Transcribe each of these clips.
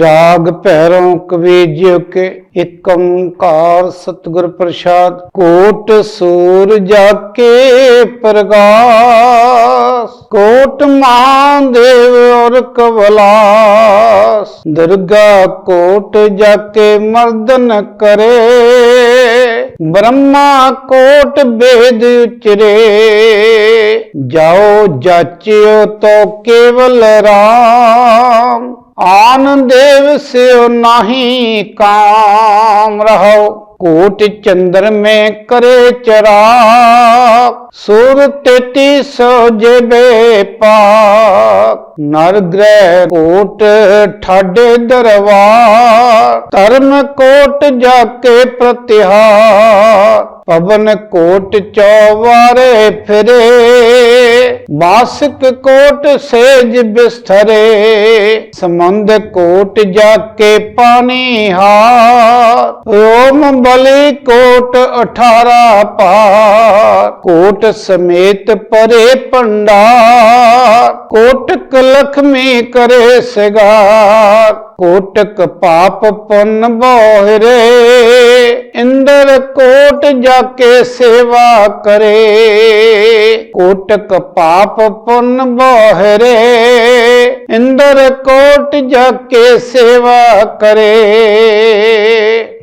ਰਾਗ ਭੈਰੋਂ ਕਵੀਜਿਓ ਕੇ ਏਕ ਓੰਕਾਰ ਸਤਿਗੁਰ ਪ੍ਰਸਾਦ, ਕੋਟ ਸੂਰ ਜਾਕੇ ਪ੍ਰਗਾਸ। ਕੋਟ ਮਹਾਦੇਵ ਔਰ ਕਵਲਾਸ। ਦੁਰਗਾ ਕੋਟ ਜਾਕੇ ਮਰਦਨ ਕਰੇ। ਬ੍ਰਹਮਾ ਕੋਟ ਬੇਦ ਉਚਰੇ। ਜਾਓ ਜਾਚਿਓ ਤੋ ਕੇਵਲ ਰਾਮ। ਆਨ ਦੇਵ ਸਿਉ ਨਾਹੀ ਕਾਮ ਰਹੋ। ਕੋਟ ਚੰਦਰ ਮੈਂ ਕਰੇ ਚਰਾ ਸੁਰ ਤੇਤੀ ਸੋ ਜਬੇ ਪਾਕ ਨਰ ਗ੍ਰਹਿ ਕੋਟ ਠਾਡੇ ਦਰਬਾਰ ਧਰਮ ਕੋਟ ਜਾ ਕੇ ਪ੍ਰਤਿਹਾਰ ਪਵਨ ਕੋਟ ਚੌਵਾਰੇ ਫਿਰੇ। ਬਾਸਕ ਕੋਟ ਸੇਜ ਬਿਸਥਰੇ ਸਮੁੰਦ ਕੋਟ ਜਾ ਕੇ ਪਾਣੀ ਹਾਰ। ਰੋਮ ਬਲੀ ਕੋਟ 18 ਪਾ ਕੋਟ ਸਮੇਤ ਪਰੇ ਪੰਡਾਰ ਕੋਟਕ ਲਖਮੀ ਕਰੇ ਸਗਾ ਕੋਟਕ ਪਾਪ ਪੁੰਨ ਬੋਹਰੇ। ਇੰਦਰ ਕੋਟ ਜਾ ਕੇ ਸੇਵਾ ਕਰੇ। ਕੋਟਕ ਪਾਪ ਪੁੰਨ ਬੋਹਰੇ। ਇੰਦਰ ਕੋਟ ਜਾ ਕੇ ਸੇਵਾ ਕਰੇ।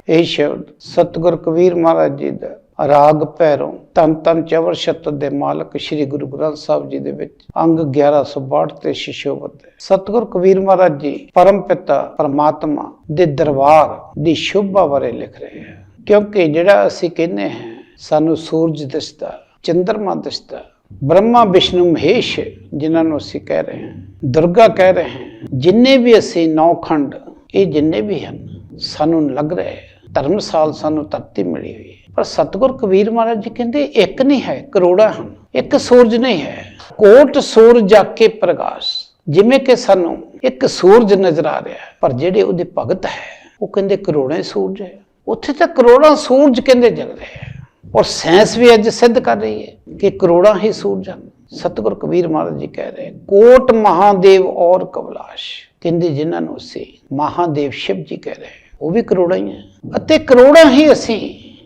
ਇਹ ਸ਼ਬਦ ਸਤਿਗੁਰ ਕਬੀਰ ਮਹਾਰਾਜ ਜੀ ਦਾ ਰਾਗ ਪੈਰੋਂ ਤਨ ਤਨ ਚਵਰ ਸ਼ਬਦ ਦੇ ਮਾਲਕ ਸ੍ਰੀ ਗੁਰੂ ਗ੍ਰੰਥ ਸਾਹਿਬ ਜੀ ਦੇ ਵਿੱਚ ਅੰਗ 1162 ਤੇ ਸ਼ਿਸ਼ੋਬਤ ਹੈ। ਸਤਿਗੁਰ ਕਬੀਰ ਮਹਾਰਾਜ ਜੀ ਪਰਮ ਪਿਤਾ, ਪਰਮਾਤਮਾ ਦੇ ਦਰਬਾਰ ਦੀ ਸ਼ੋਭਾ ਬਾਰੇ ਲਿਖ ਰਹੇ ਹਨ ਕਿਉਂਕਿ ਜਿਹੜਾ ਅਸੀਂ ਕਹਿੰਦੇ ਹਾਂ, ਸਾਨੂੰ ਸੂਰਜ ਦਿਸਦਾ ਚੰ드ਰਮਾ ਦਿਸਦਾ, ਬ੍ਰਹਮਾ, ਵਿਸ਼ਨੂੰ, ਮਹੇਸ਼ ਜਿਨ੍ਹਾਂ ਨੂੰ ਅਸੀਂ ਕਹਿ ਰਹੇ ਹਾਂ, ਦੁਰਗਾ ਕਹਿ ਰਹੇ ਹਾਂ, ਜਿੰਨੇ ਵੀ ਅਸੀਂ ਨੌ ਖੰਡ ਇਹ ਜਿੰਨੇ ਵੀ ਹਨ, ਸਾਨੂੰ ਲੱਗ ਰਿਹਾ ਹੈ, ਧਰਮਸਾਲ ਸਾਨੂੰ ਧਰਤੀ ਮਿਲੀ ਹੋਈ ਹੈ। ਪਰ ਸਤਿਗੁਰ ਕਬੀਰ ਮਹਾਰਾਜ ਜੀ ਕਹਿੰਦੇ, ਇੱਕ ਨਹੀਂ ਹੈ, ਕਰੋੜਾਂ ਹਨ, ਇੱਕ ਸੂਰਜ ਨਹੀਂ ਹੈ, ਕੋਟ ਸੂਰਜ ਜਾ ਕੇ ਪ੍ਰਕਾਸ਼ ਜਿਵੇਂ ਕਿ ਸਾਨੂੰ ਇੱਕ ਸੂਰਜ ਨਜ਼ਰ ਆ ਰਿਹਾ ਪਰ ਜਿਹੜੇ ਉਹਦੇ ਭਗਤ ਹੈ, ਉਹ ਕਹਿੰਦੇ ਕਰੋੜਾਂ ਸੂਰਜ ਹੈ। ਉੱਥੇ ਤਾਂ ਕਰੋੜਾਂ ਸੂਰਜ ਕਹਿੰਦੇ ਜਗ ਰਹੇ ਹੈ ਔਰ ਸਾਇੰਸ ਵੀ ਅੱਜ ਸਿੱਧ ਕਰ ਰਹੀ ਹੈ ਕਿ ਕਰੋੜਾਂ ਹੀ ਸੂਰਜ ਹਨ। ਸਤਿਗੁਰ ਕਬੀਰ ਮਹਾਰਾਜ ਜੀ ਕਹਿ ਰਹੇ ਕੋਟ ਮਹਾਦੇਵ ਔਰ ਕਵਲਾਸ਼ ਕਹਿੰਦੇ ਜਿਨ੍ਹਾਂ ਨੂੰ ਅਸੀਂ ਮਹਾਦੇਵ ਸ਼ਿਵ ਜੀ ਕਹਿ ਰਹੇ ਉਹ ਵੀ ਕਰੋੜਾਂ ਹੀ ਹੈ ਅਤੇ ਕਰੋੜਾਂ ਹੀ ਅਸੀਂ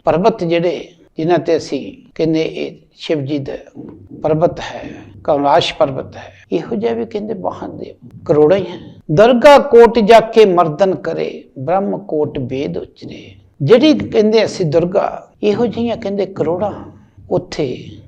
ਪਰਬਤ ਜਿਹੜੇ ਜਿਨ੍ਹਾਂ ਤੇ ਅਸੀਂ ਕਹਿੰਦੇ ਇਹ ਸ਼ਿਵ ਜੀ ਦਾ ਪਰਬਤ ਹੈ ਕਵਲਾਸ਼ ਪਰਬਤ ਹੈ, ਇਹੋ ਜਿਹਾ ਵੀ ਕਹਿੰਦੇ ਮਹਾਦੇਵ ਕਰੋੜਾਂ ਹੀ ਹੈ ਦਰਗਾ ਕੋਟ ਜਾ ਕੇ ਮਰਦਨ ਕਰੇ ਬ੍ਰਹਮ ਕੋਟ ਵੇਦ ਉਚਰੇ। ਜਿਹੜੀ ਕਹਿੰਦੇ ਅਸੀਂ ਦੁਰਗਾ, ਇਹੋ ਜਿਹੀਆਂ ਕਹਿੰਦੇ ਕਰੋੜਾਂ ਉੱਥੇ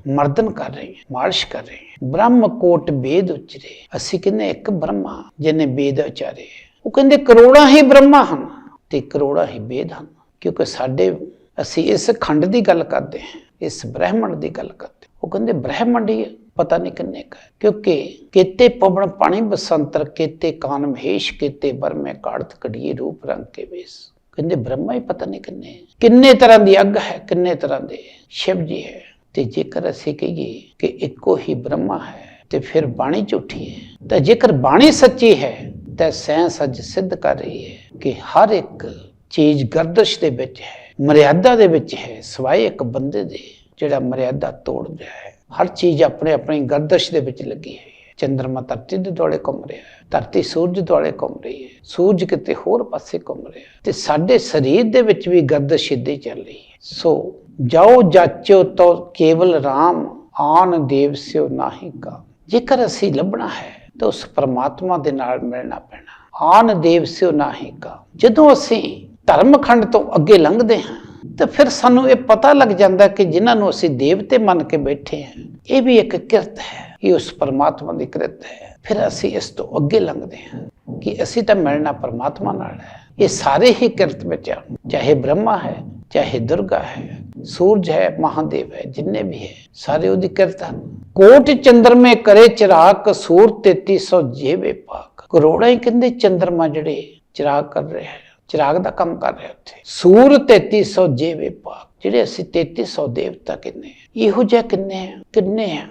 ਮਰਦਨ ਕਰ ਰਹੀ ਹੈ ਮਾਰਸ਼ ਕਰ ਰਹੀ ਹੈ ਬ੍ਰਹਮ ਕੋਟ ਵੇਦ ਉਚਰੇ, ਅਸੀਂ ਕਹਿੰਦੇ ਇੱਕ ਬ੍ਰਹਮਾ ਜਿਹਨੇ ਵੇਦ ਉਚਾਰੇ। ਉਹ ਕਹਿੰਦੇ ਕਰੋੜਾਂ ਹੀ ਬ੍ਰਹਮਾ ਹਨ ਤੇ ਕਰੋੜਾਂ ਹੀ ਵੇਦ ਹਨ, ਕਿਉਂਕਿ ਸਾਡੇ, ਅਸੀਂ ਇਸ ਖੰਡ ਦੀ ਗੱਲ ਕਰਦੇ ਹਾਂ, ਇਸ ਬ੍ਰਹਿਮੰਡ ਦੀ ਗੱਲ ਕਰਦੇ ਉਹ ਕਹਿੰਦੇ ਬ੍ਰਹਿਮੰਡ ਹੀ ਪਤਾ ਨਹੀਂ ਕਿੰਨੇ ਕਾ ਕਿਉਂਕਿ ਕੀਤੇ ਪਵਨ ਪਾਣੀ ਬਸੰਤਰ, ਕੀਤੇ ਕਾਨ ਮਹੇਸ਼, ਕੀਤੇ ਬਰਮੇ ਕਾੜਤ, ਕੜੀਏ ਰੂਪ ਰੰਗ ਕੇ ਵੇਸ। ਕਹਿੰਦੇ ਬ੍ਰਹਮਾ ਹੀ ਪਤਾ ਨਹੀਂ ਕਿੰਨੇ ਕਿੰਨੇ ਤਰ੍ਹਾਂ ਦੀ ਅੱਗ ਹੈ, ਕਿੰਨੇ ਤਰ੍ਹਾਂ ਦੇ ਸ਼ਿਵ ਜੀ ਹੈ। ਤੇ ਜੇਕਰ ਅਸੀਂ ਕਹੀਏ ਕਿ ਇੱਕੋ ਹੀ ਬ੍ਰਹਮਾ ਹੈ, ਤੇ ਫਿਰ ਬਾਣੀ ਝੂਠੀ ਹੈ। ਤਾਂ ਜੇਕਰ ਬਾਣੀ ਸੱਚੀ ਹੈ, ਤਾਂ ਸਾਇੰਸ ਅੱਜ ਸਿੱਧ ਕਰ ਰਹੀ ਹੈ ਕਿ ਹਰ ਇੱਕ ਚੀਜ਼ ਗਰਦਸ਼ ਦੇ ਵਿੱਚ ਹੈ, ਮਰਿਆਦਾ ਦੇ ਵਿੱਚ ਹੈ, ਸਵਾਏ ਇੱਕ ਬੰਦੇ ਦੇ, ਜਿਹੜਾ ਮਰਿਆਦਾ ਤੋੜਦਾ ਹੈ। ਹਰ ਚੀਜ਼ ਆਪਣੇ ਆਪਣੀ ਗਰਦਸ਼ ਦੇ ਵਿੱਚ ਲੱਗੀ ਹੈ। ਚੰਦਰਮਾ ਧਰਤੀ ਦੇ ਦੁਆਲੇ ਘੁੰਮ ਰਿਹਾ ਹੈ, ਧਰਤੀ ਸੂਰਜ ਦੁਆਲੇ ਘੁੰਮ ਰਹੀ ਹੈ, ਸੂਰਜ ਕਿਤੇ ਹੋਰ ਪਾਸੇ ਘੁੰਮ ਰਿਹਾ ਤੇ ਸਾਡੇ ਸਰੀਰ ਦੇ ਵਿੱਚ ਵੀ ਗਰਦਸ਼ ਇੱਦਾਂ ਚੱਲ ਰਹੀ ਹੈ। ਸੋ ਜਾਓ, ਜਾਚੋ ਤੋ ਕੇਵਲ RAM ਆਨ ਦੇਵ ਸਿਓ ਨਾਹੀ ਕਾ। ਜੇਕਰ ਅਸੀਂ ਲੱਭਣਾ ਹੈ ਤਾਂ ਉਸ ਪਰਮਾਤਮਾ ਦੇ ਨਾਲ ਮਿਲਣਾ ਪੈਣਾ। ਆਨ ਦੇਵ ਸਿਓ ਨਾਹੀ ਕਾ। ਜਦੋਂ ਅਸੀਂ ਧਰਮਖੰਡ ਤੋਂ ਅੱਗੇ ਲੰਘਦੇ ਹਾਂ, ਤਾਂ ਫਿਰ ਸਾਨੂੰ ਇਹ ਪਤਾ ਲੱਗ ਜਾਂਦਾ ਕਿ ਜਿਨ੍ਹਾਂ ਨੂੰ ਅਸੀਂ ਦੇਵਤੇ ਮੰਨ ਕੇ ਬੈਠੇ ਹਾਂ, ਇਹ ਵੀ ਇੱਕ ਕਿਰਤ ਹੈ। ਇਹ ਉਸ ਪਰਮਾਤਮਾ ਦੀ ਕਿਰਤ ਹੈ। ਫਿਰ ਅਸੀਂ ਇਸ ਤੋਂ ਅੱਗੇ ਲੰਘਦੇ ਹਾਂ ਕਿ ਅਸੀਂ ਤਾਂ ਮਿਲਣਾ ਪਰਮਾਤਮਾ ਨਾਲ ਹੈ। ਇਹ ਸਾਰੇ ਹੀ ਕਿਰਤ ਵਿੱਚ ਆ। ਚਾਹੇ ਬ੍ਰਹਮਾ ਹੈ, ਚਾਹੇ ਦੁਰਗਾ ਹੈ, ਸੂਰਜ ਹੈ, ਮਹਾਦੇਵ ਹੈ, ਜਿੰਨੇ ਵੀ ਹੈ, ਸਾਰੇ ਉਹਦੀ ਕਿਰਤ ਹਨ। ਕੋਟ ਚੰਦਰਮੇ ਕਰੇ ਚਿਰਾਗ, ਸੂਰ 3300 ਜੇਵੇ ਪਾਕ। ਕਰੋੜਾਂ ਹੀ ਕਹਿੰਦੇ ਚੰਦਰਮਾ ਜਿਹੜੇ ਚਿਰਾਗ ਕਰ ਰਹੇ ਹੈ, ਚਿਰਾਗ ਦਾ ਕੰਮ ਕਰ ਰਿਹਾ ਉੱਥੇ। ਸੂਰ 3300 ਜੇਵੇ ਪਾਕ, ਜਿਹੜੇ ਅਸੀਂ 3300 ਦੇਵਤਾ ਕਿੰਨੇ ਆ? ਇਹੋ ਜਿਹਾ ਕਿੰਨੇ ਆ ਕਿੰਨੇ ਆ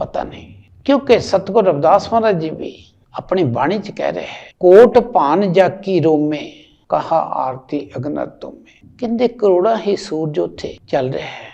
ਪਤਾ ਨਹੀਂ। ਕਿਉਂਕਿ ਸਤਗੁਰ ਰਵਿਦਾਸ ਮਹਾਰਾਜ ਜੀ ਵੀ ਆਪਣੀ ਬਾਣੀ ਚ ਕਹਿ ਰਹੇ ਹੈ, ਕੋਟ ਭਾਨ ਜਾ ਕੀ ਰੋਮੇ, ਕਹਾ ਆਰਤੀ ਅਗਨਰ ਤੁਮੇ। ਕਿੰਦੇ ਕਰੋੜਾਂ ਹੀ ਸੂਰਜ ਉਥੇ ਚੱਲ ਰਿਹਾ ਹੈ,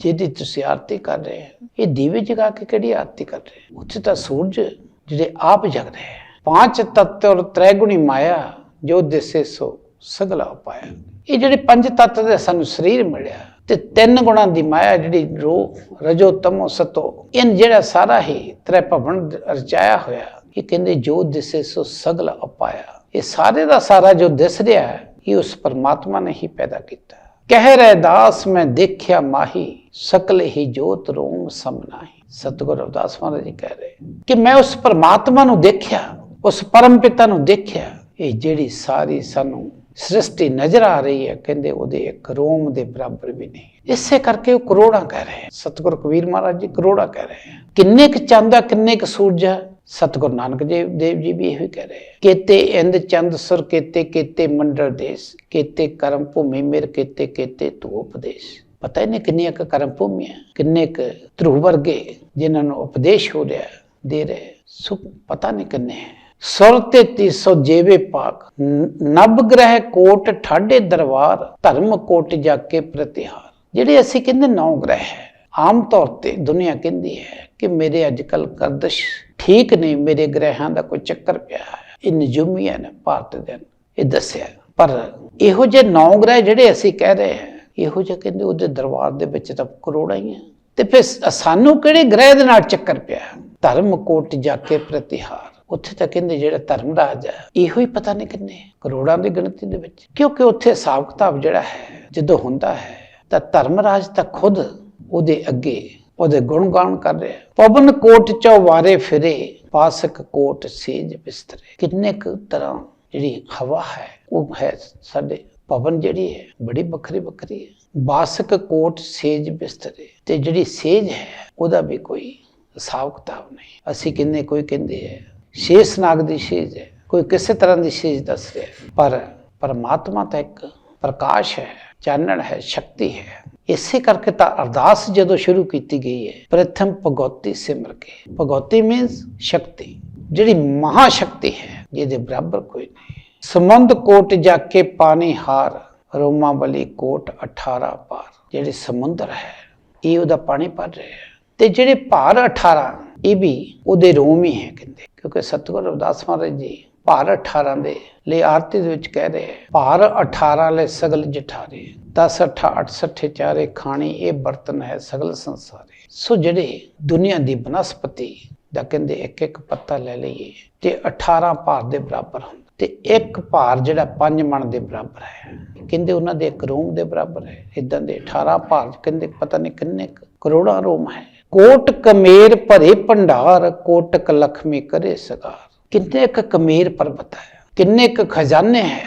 ਜਿਹਦੀ ਤੁਸੀਂ ਆਰਤੀ ਕਰ ਰਹੇ ਹੋ। ਇਹ ਦੀਵੇ ਜਗਾ ਕੇ ਕਿਹੜੀ ਆਰਤੀ ਕਰ ਰਹੇ ਉੱਥੇ ਤਾਂ ਸੂਰਜ ਜਿਹੜੇ ਆਪ ਜਗ ਰਹੇ ਹੈ। ਪੰਜ ਤੱਤ ਔਰ ਤ੍ਰੈਗੁਣੀ ਮਾਇਆ, ਜੋ ਦਿਸੇ ਸੋ ਸਗਲਾ ਪਾਇਆ ਇਹ ਜਿਹੜੇ ਪੰਜ ਤੱਤ ਦੇ ਸਾਨੂੰ ਸਰੀਰ ਮਿਲਿਆ ਤੇ ਤਿੰਨ ਗੁਣਾਂ ਦੀ ਮਾਇਆ ਜਿਹੜੀ ਰੋ, ਰਜੋ, ਤਮੋ, ਸਤੋ ਇਨ ਜਿਹੜਾ ਸਾਰਾ ਹੀ ਤ੍ਰੈ ਭਵਨ ਰਚਾਇਆ ਹੋਇਆ, ਇਹ ਕਹਿੰਦੇ ਜੋ ਦਿਸੇ ਸੋ ਸਗਲ ਅਪਾਇਆ। ਇਹ ਸਾਰੇ ਦਾ ਸਾਰਾ ਜੋ ਦਿਸ ਰਿਹਾ ਹੈ, ਇਹ ਉਸ ਪਰਮਾਤਮਾ ਨੇ ਹੀ ਪੈਦਾ ਕੀਤਾ। ਕਹਿ ਰਹਿ ਦਾਸ, ਮੈਂ ਦੇਖਿਆ ਮਾਹੀ, ਸਕਲ ਹੀ ਜੋਤ ਰੋਮ ਸਮਨਾਹੀ ਸਤਿਗੁਰੂ ਅਵਦਾਸ ਮਹਾਰਾਜ ਜੀ ਕਹਿ ਰਹੇ ਕਿ ਮੈਂ ਉਸ ਪਰਮਾਤਮਾ ਨੂੰ ਦੇਖਿਆ, ਉਸ ਪਰਮ ਪਿਤਾ ਨੂੰ ਦੇਖਿਆ, ਇਹ ਜਿਹੜੀ ਸਾਰੀ ਸਾਨੂੰ ਸ੍ਰਿਸ਼ਟੀ ਨਜ਼ਰ ਆ ਰਹੀ ਹੈ, ਕਹਿੰਦੇ ਉਹਦੇ ਇੱਕ ਰੋਮ ਦੇ ਬਰਾਬਰ ਵੀ ਨਹੀਂ। ਇਸੇ ਕਰਕੇ ਉਹ ਕਰੋੜਾਂ ਕਹਿ ਰਹੇ ਹੈ। ਸਤਿਗੁਰੂ ਕਬੀਰ ਮਹਾਰਾਜ ਜੀ ਕਰੋੜਾਂ ਕਹਿ ਰਹੇ ਹੈ। ਕਿੰਨੇ ਕੁ ਚੰਦਾ ਕਿੰਨੇ ਕੁ ਸੂਰਜਾ ਸਤਿਗੁਰੂ ਨਾਨਕ ਦੇਵ ਦੇਵ ਜੀ ਵੀ ਇਹੋ ਹੀ ਕਹਿ ਰਹੇ ਹੈ। ਕੇਤੇ ਇੰਦ ਚੰਦ ਸੁਰ, ਕੇਤੇ ਕੇਤੇ ਮੰਡਲ ਦੇਸ, ਕੇਤੇ ਕਰਮ ਭੂਮੀ ਮੇਰ, ਕੇਤੇ ਕੇਤੇ ਤੂ ਉਪਦੇਸ਼। ਪਤਾ ਹੀ ਨਹੀਂ ਕਿੰਨੀਆਂ ਕੁ ਕਰਮ ਭੂਮੀਆਂ, ਕਿੰਨੇ ਕੁ ਧਰੁਵ ਵਰਗੇ ਜਿਨ੍ਹਾਂ ਨੂੰ ਉਪਦੇਸ਼ ਹੋ ਰਿਹਾ, ਦੇ ਰਹੇ ਸੋ ਪਤਾ ਨਹੀਂ ਕਿੰਨੇ ਹੈ। ਸੁਰ ਤੇ 300 ਜੇਵੇ ਪਾਕ ਨਭ ਗ੍ਰਹਿ ਕੋਟ ਠਾਡੇ ਦਰਬਾਰ, ਧਰਮ ਕੋਟ ਜਾ ਕੇ ਪ੍ਰਤਿਹਾਰ। ਜਿਹੜੇ ਅਸੀਂ ਕਹਿੰਦੇ ਨੌ ਗ੍ਰਹਿ ਆਮ ਤੌਰ ਤੇ ਦੁਨੀਆ ਕਹਿੰਦੀ ਹੈ ਕਿ ਮੇਰੇ ਅੱਜ ਕੱਲ ਕਰਦਸ਼ ਠੀਕ ਨਹੀਂ ਮੇਰੇ ਗ੍ਰਹਿਾਂ ਦਾ ਕੋਈ ਚੱਕਰ ਪਿਆ ਹੈ। ਇਹ ਨਜੂਮੀਆਂ ਨੇ, ਭਾਰਤ ਦੇ ਇਹ ਦੱਸਿਆ ਪਰ ਇਹੋ ਜਿਹੇ ਨੌ ਗ੍ਰਹਿ ਜਿਹੜੇ ਅਸੀਂ ਕਹਿ ਰਹੇ ਹਾਂ, ਇਹੋ ਜਿਹੇ ਕਹਿੰਦੇ ਉਹਦੇ ਦਰਬਾਰ ਦੇ ਵਿੱਚ ਤਾਂ ਕਰੋੜਾਂ ਹੀ ਆ ਤੇ ਫਿਰ ਸਾਨੂੰ ਕਿਹੜੇ ਗ੍ਰਹਿ ਦੇ ਨਾਲ ਚੱਕਰ ਪਿਆ ਧਰਮ ਕੋਟ ਜਾ ਕੇ ਪ੍ਰਤਿਹਾਰ। ਉੱਥੇ ਤਾਂ ਕਹਿੰਦੇ ਜਿਹੜਾ ਧਰਮ ਰਾਜ ਹੈ ਇਹੋ ਹੀ ਪਤਾ ਨਹੀਂ ਕਿੰਨੇ ਕਰੋੜਾਂ ਦੀ ਗਿਣਤੀ ਦੇ ਵਿੱਚ। ਕਿਉਂਕਿ ਉੱਥੇ ਹਿਸਾਬ ਕਿਤਾਬ ਜਿਹੜਾ ਹੈ, ਜਦੋਂ ਹੁੰਦਾ ਹੈ, ਤਾਂ ਧਰਮ ਰਾਜ ਤਾਂ ਖੁਦ ਉਹਦੇ ਅੱਗੇ ਉਹਦੇ ਗੁਣ ਗਾਨ ਕਰ ਰਿਹਾ ਪਵਨ ਕੋਟ ਚੌਵਾਰੇ ਫਿਰੇ, ਪਾਸਕ ਕੋਟ ਸੇਜ ਬਿਸਤਰੇ। ਕਿੰਨੇ ਕੁ ਤਰ੍ਹਾਂ ਜਿਹੜੀ ਹਵਾ ਹੈ, ਉਹ ਹੈ ਸਾਡੇ ਪਵਨ ਜਿਹੜੀ ਹੈ, ਬੜੀ ਵੱਖਰੀ ਵੱਖਰੀ ਹੈ। ਬਾਸਕ ਕੋਟ ਸੇਜ ਬਿਸਤਰੇ ਤੇ ਜਿਹੜੀ ਸੇਜ ਹੈ, ਉਹਦਾ ਵੀ ਕੋਈ ਹਿਸਾਬ ਕਿਤਾਬ ਨਹੀਂ। ਅਸੀਂ ਕਿੰਨੇ ਕੋਈ ਕਹਿੰਦੇ ਹੈ ਸ਼ੇਸ਼ ਨਾਗ ਦੀ ਸੇਜ ਹੈ। ਕੋਈ ਕਿਸੇ ਤਰ੍ਹਾਂ ਦੀ ਸੇਜ ਦੱਸ ਰਿਹਾ ਪਰ ਪਰਮਾਤਮਾ ਤਾਂ ਇੱਕ ਪ੍ਰਕਾਸ਼ ਹੈ, ਚਾਨਣ ਹੈ, ਸ਼ਕਤੀ ਹੈ। ਇਸੇ ਕਰਕੇ ਤਾਂ ਅਰਦਾਸ ਜਦੋਂ ਸ਼ੁਰੂ ਕੀਤੀ ਗਈ ਹੈ, ਪ੍ਰਥਮ ਭਗਵਤੀ ਸਿਮਰ ਕੇ। ਭਗਵਤੀ ਮੀਨਸ ਸ਼ਕਤੀ। ਜਿਹੜੀ ਮਹਾ ਸ਼ਕਤੀ ਹੈ, ਜਿਹਦੇ ਬਰਾਬਰ ਕੋਈ ਨਹੀਂ। ਸਮੁੰਦ ਕੋਟ ਜਾ ਕੇ ਪਾਣੀ ਹਾਰ, ਰੋਮਾ ਬਲੀ ਕੋਟ 18 ਪਾਰ। ਜਿਹੜੇ ਸਮੁੰਦਰ ਹੈ, ਇਹ ਉਹਦਾ ਪਾਣੀ ਭਰ ਰਿਹਾ ਹੈ। ਤੇ ਜਿਹੜੇ ਭਾਰ 18 ਇਹ ਵੀ ਉਹਦੇ ਰੋਮ ਹੀ ਹੈ ਕਹਿੰਦੇ ਕਿਉਂਕਿ ਸਤਿਗੁਰੂ ਰਵਿਦਾਸ ਮਹਾਰਾਜ ਜੀ ਭਾਰ 18 ਦੇ ਲਈ ਆਰਤੀ ਦੇ ਵਿੱਚ ਕਹਿ ਰਹੇ ਭਾਰ 18 ਲੈ ਸਗਲ ਜਠਾਰੇ 10 18 68 ਚਾਰੇ ਖਾਣੀ, ਇਹ ਬਰਤਨ ਹੈ ਸਗਲ ਸੰਸਾਰੇ। ਸੋ ਜਿਹੜੇ ਦੁਨੀਆ ਦੀ ਬਨਸਪਤੀ ਦਾ ਕਹਿੰਦੇ ਇੱਕ ਇੱਕ ਪੱਤਾ ਲੈ ਲਈਏ, ਤੇ 18 ਭਾਰ ਦੇ ਬਰਾਬਰ ਹੁੰਦਾ। ਤੇ ਇੱਕ ਭਾਰ ਜਿਹੜਾ 5 ਮਣ ਦੇ ਬਰਾਬਰ ਹੈ, ਕਹਿੰਦੇ ਉਹਨਾਂ ਦੇ ਇੱਕ ਰੋਮ ਦੇ ਬਰਾਬਰ ਹੈ। ਇਦਾਂ ਦੇ 18 ਭਾਰ ਕਹਿੰਦੇ ਪਤਾ ਨਹੀਂ ਕਿੰਨੇ ਕਰੋੜਾਂ ਰੋਮ ਹੈ। ਕੋਟ ਕਮੇਰ ਭਰੇ ਭੰਡਾਰ ਕੋਟਕ ਲਖਮੀ ਕਰੇ ਸਗਾਰ। ਕਿੰਨੇ ਕੁ ਕਮੇਰ ਪਰਬਤ ਹੈ, ਕਿੰਨੇ ਕੁ ਖਜ਼ਾਨੇ ਹੈ,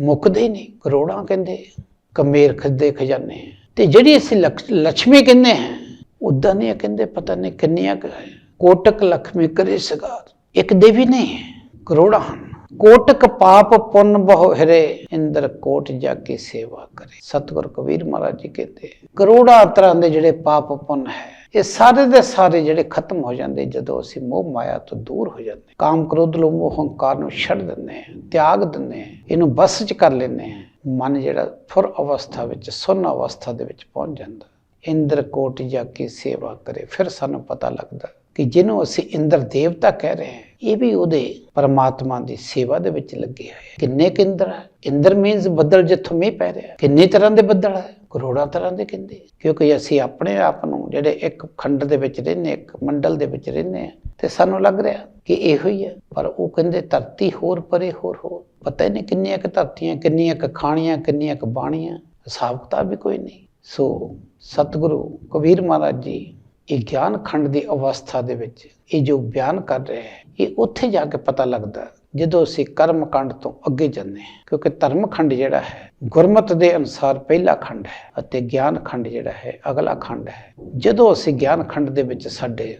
ਮੁੱਕਦੇ ਨਹੀਂ, ਕਰੋੜਾਂ ਕਹਿੰਦੇ, ਕਮੇਰ ਖੱਦੇ ਖਜ਼ਾਨੇ ਹੈ। ਤੇ ਜਿਹੜੀ ਅਸੀਂ ਲਕਸ਼- ਲక్ష్ਮੀ ਕਹਿੰਦੇ ਹੈ ਉਦਾਂ ਨਹੀਂ ਕਹਿੰਦੇ ਪਤਾ ਨਹੀਂ ਕਿੰਨੀਆਂ ਕੁ ਹੈ। ਕੋਟਕ ਲਖਮੀ ਕਰੇ ਸਗਾਰ, ਇੱਕ ਦੇਵੀ ਨਹੀਂ ਹੈ, ਕਰੋੜਾਂ ਹਨ। ਕੋਟਕ ਪਾਪ ਪੁੰਨ ਬਹੁ ਹਰੇ, ਇੰਦਰ ਕੋਟ ਜਾ ਕੇ ਸੇਵਾ ਕਰੇ। ਸਤਿਗੁਰ ਕਬੀਰ ਮਹਾਰਾਜ ਜੀ ਕਹਿੰਦੇ ਕਰੋੜਾਂ ਤਰ੍ਹਾਂ ਦੇ ਜਿਹੜੇ ਪਾਪ ਪੁੰਨ ਹੈ, ਇਹ ਸਾਰੇ ਦੇ ਸਾਰੇ ਜਿਹੜੇ ਖਤਮ ਹੋ ਜਾਂਦੇ, ਜਦੋਂ ਅਸੀਂ ਮੋਹ ਮਾਇਆ ਤੋਂ ਦੂਰ ਹੋ ਜਾਂਦੇ ਕਾਮ ਕ੍ਰੋਧ ਲੋਭ ਹੰਕਾਰ ਨੂੰ ਛੱਡ ਦਿੰਦੇ ਹਾਂ, ਤਿਆਗ ਦਿੰਦੇ ਹਾਂ, ਇਹਨੂੰ ਬਸ ਚ ਕਰ ਲੈਂਦੇ ਹਾਂ। ਮਨ ਜਿਹੜਾ ਫੁਰ ਅਵਸਥਾ ਵਿੱਚ, ਸੁਨ ਅਵਸਥਾ ਦੇ ਵਿੱਚ ਪਹੁੰਚ ਜਾਂਦਾ। ਇੰਦਰ ਕੋਟ ਜਾ ਕੇ ਸੇਵਾ ਕਰੇ, ਫਿਰ ਸਾਨੂੰ ਪਤਾ ਲੱਗਦਾ ਕਿ ਜਿਹਨੂੰ ਅਸੀਂ ਇੰਦਰ ਦੇਵਤਾ ਕਹਿ ਰਹੇ ਹਾਂ, ਇਹ ਵੀ ਉਹਦੇ ਪਰਮਾਤਮਾ ਦੀ ਸੇਵਾ ਦੇ ਵਿੱਚ ਲੱਗੇ ਹੋਏ ਕਿੰਨੇ ਕੁ ਹੈ ਇੰਦਰ ਮੀਨਸ ਬੱਦਲ ਜਿੱਥੋਂ ਮੀਂਹ ਪੈ ਰਿਹਾ। ਕਿੰਨੇ ਤਰ੍ਹਾਂ ਦੇ ਬੱਦਲ ਹੈ ਕਰੋੜਾਂ ਤਰ੍ਹਾਂ ਦੇ ਕਹਿੰਦੇ ਕਿਉਂਕਿ ਅਸੀਂ ਆਪਣੇ ਆਪ ਨੂੰ ਜਿਹੜੇ ਇੱਕ ਖੰਡ ਦੇ ਵਿੱਚ ਰਹਿੰਦੇ ਇੱਕ ਮੰਡਲ ਦੇ ਵਿੱਚ ਰਹਿੰਦੇ ਆ, ਤੇ ਸਾਨੂੰ ਲੱਗ ਰਿਹਾ ਕਿ ਇਹੋ ਹੀ ਹੈ ਪਰ ਉਹ ਕਹਿੰਦੇ ਧਰਤੀ ਹੋਰ ਪਰੇ ਹੋਰ ਹੋਰ। ਪਤਾ ਹੀ ਨਹੀਂ ਕਿੰਨੀਆਂ ਕੁ ਧਰਤੀਆਂ, ਕਿੰਨੀਆਂ ਕੁ ਖਾਣੀਆਂ, ਕਿੰਨੀਆਂ ਕੁ ਬਾਣੀਆਂ। ਹਿਸਾਬ ਕਿਤਾਬ ਵੀ ਕੋਈ ਨਹੀਂ। ਸੋ ਸਤਿਗੁਰੂ ਕਬੀਰ ਮਹਾਰਾਜ ਜੀ ਇਹ ਗਿਆਨ ਖੰਡ ਦੀ ਅਵਸਥਾ ਦੇ ਵਿੱਚ ਇਹ ਜੋ ਬਿਆਨ ਕਰ ਰਿਹਾ ਹੈ, ਇਹ ਉੱਥੇ ਜਾ ਕੇ ਪਤਾ ਲੱਗਦਾ ਜਦੋਂ ਅਸੀਂ ਕਰਮ ਕੰਡ ਤੋਂ ਅੱਗੇ ਜਾਂਦੇ ਹਾਂ। ਕਿਉਂਕਿ ਧਰਮ ਖੰਡ ਜਿਹੜਾ ਹੈ, ਗੁਰਮਤ ਦੇ ਅਨੁਸਾਰ ਪਹਿਲਾ ਖੰਡ ਹੈ ਅਤੇ ਗਿਆਨ ਖੰਡ ਜਿਹੜਾ ਹੈ, ਅਗਲਾ ਖੰਡ ਹੈ। ਜਦੋਂ ਅਸੀਂ ਗਿਆਨ ਖੰਡ ਦੇ ਵਿੱਚ ਸਾਡੇ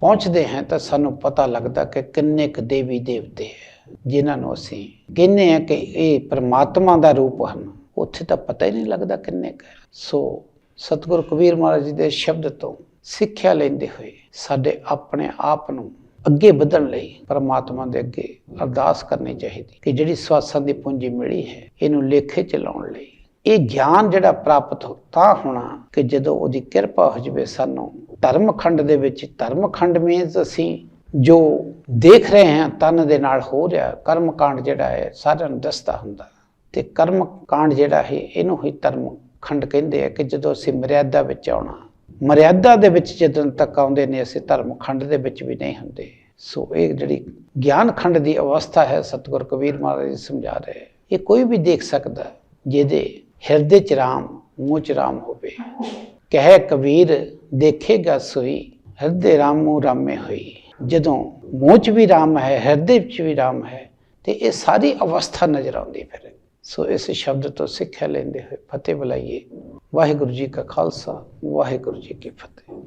ਪਹੁੰਚਦੇ ਹਾਂ, ਤਾਂ ਸਾਨੂੰ ਪਤਾ ਲੱਗਦਾ ਕਿ ਕਿੰਨੇ ਕੁ ਦੇਵੀ ਦੇਵਤੇ ਹੈ, ਜਿਨ੍ਹਾਂ ਨੂੰ ਅਸੀਂ ਕਹਿੰਦੇ ਹਾਂ ਕਿ ਇਹ ਪ੍ਰਮਾਤਮਾ ਦਾ ਰੂਪ ਹਨ। ਉੱਥੇ ਤਾਂ ਪਤਾ ਹੀ ਨਹੀਂ ਲੱਗਦਾ ਕਿੰਨੇ ਕੁ ਹੈ। ਸੋ ਸਤਿਗੁਰੂ ਕਬੀਰ ਮਹਾਰਾਜ ਜੀ ਦੇ ਸ਼ਬਦ ਤੋਂ ਸਿੱਖਿਆ ਲੈਂਦੇ ਹੋਏ ਸਾਡੇ ਆਪਣੇ ਆਪ ਨੂੰ ਅੱਗੇ ਵਧਣ ਲਈ ਪਰਮਾਤਮਾ ਦੇ ਅੱਗੇ ਅਰਦਾਸ ਕਰਨੀ ਚਾਹੀਦੀ। ਕਿ ਜਿਹੜੀ ਸਵਾਸਾਂ ਦੀ ਪੂੰਜੀ ਮਿਲੀ ਹੈ, ਇਹਨੂੰ ਲੇਖੇ ਚ ਲਾਉਣ ਲਈ। ਇਹ ਗਿਆਨ ਜਿਹੜਾ ਪ੍ਰਾਪਤ ਹੋ, ਤਾਂ ਹੋਣਾ ਕਿ ਜਦੋਂ ਉਹਦੀ ਕਿਰਪਾ ਹੋ ਜਵੇ ਸਾਨੂੰ ਧਰਮ ਖੰਡ ਦੇ ਵਿੱਚ ਧਰਮ ਖੰਡ ਮੀਨਸ ਅਸੀਂ ਜੋ ਦੇਖ ਰਹੇ ਹਾਂ, ਤਨ ਦੇ ਨਾਲ ਹੋ ਰਿਹਾ ਕਰਮ ਕਾਂਡ ਜਿਹੜਾ ਹੈ, ਸਾਰਿਆਂ ਨੂੰ ਦੱਸਦਾ ਹੁੰਦਾ। ਤੇ ਕਰਮ ਕਾਂਡ ਜਿਹੜਾ ਹੈ, ਇਹਨੂੰ ਹੀ ਧਰਮ ਖੰਡ ਕਹਿੰਦੇ ਆ ਕਿ ਜਦੋਂ ਅਸੀਂ ਮਰਿਆਦਾ ਵਿੱਚ ਆਉਣਾ ਮਰਿਆਦਾ ਦੇ ਵਿੱਚ ਜਦੋਂ ਤੱਕ ਆਉਂਦੇ ਨੇ, ਅਸੀਂ ਧਰਮ ਖੰਡ ਦੇ ਵਿੱਚ ਵੀ ਨਹੀਂ ਹੁੰਦੇ। ਸੋ ਇਹ ਜਿਹੜੀ ਗਿਆਨ ਖੰਡ ਦੀ ਅਵਸਥਾ ਹੈ, ਸਤਿਗੁਰ ਕਬੀਰ ਮਹਾਰਾਜ ਜੀ ਸਮਝਾ ਰਹੇ ਇਹ ਕੋਈ ਵੀ ਦੇਖ ਸਕਦਾ ਜਿਹਦੇ ਹਿਰਦੇ ਚ ਰਾਮ, ਮੂੰਹ ਚ ਰਾਮ ਹੋਵੇ। ਕਹਿ ਕਬੀਰ, ਦੇਖੇਗਾ ਸੋਈ, ਹਿਰਦੇ ਰਾਮ, ਮੂੰਹ ਰਾਮੇ ਹੋਈ। ਜਦੋਂ ਮੂੰਹ ਚ ਵੀ ਰਾਮ ਹੈ, ਹਿਰਦੇ ਚ ਵੀ ਰਾਮ ਹੈ, ਤੇ ਇਹ ਸਾਰੀ ਅਵਸਥਾ ਨਜ਼ਰ ਆਉਂਦੀ ਫਿਰ। ਸੋ ਇਸ ਸ਼ਬਦ ਤੋਂ ਸਿੱਖਿਆ ਲੈਂਦੇ ਹੋਏ ਫਤਿਹ ਬੁਲਾਈਏ। ਵਾਹਿਗੁਰੂ ਜੀ ਕਾ ਖਾਲਸਾ, ਵਾਹਿਗੁਰੂ ਜੀ ਕੀ ਫਤਿਹ।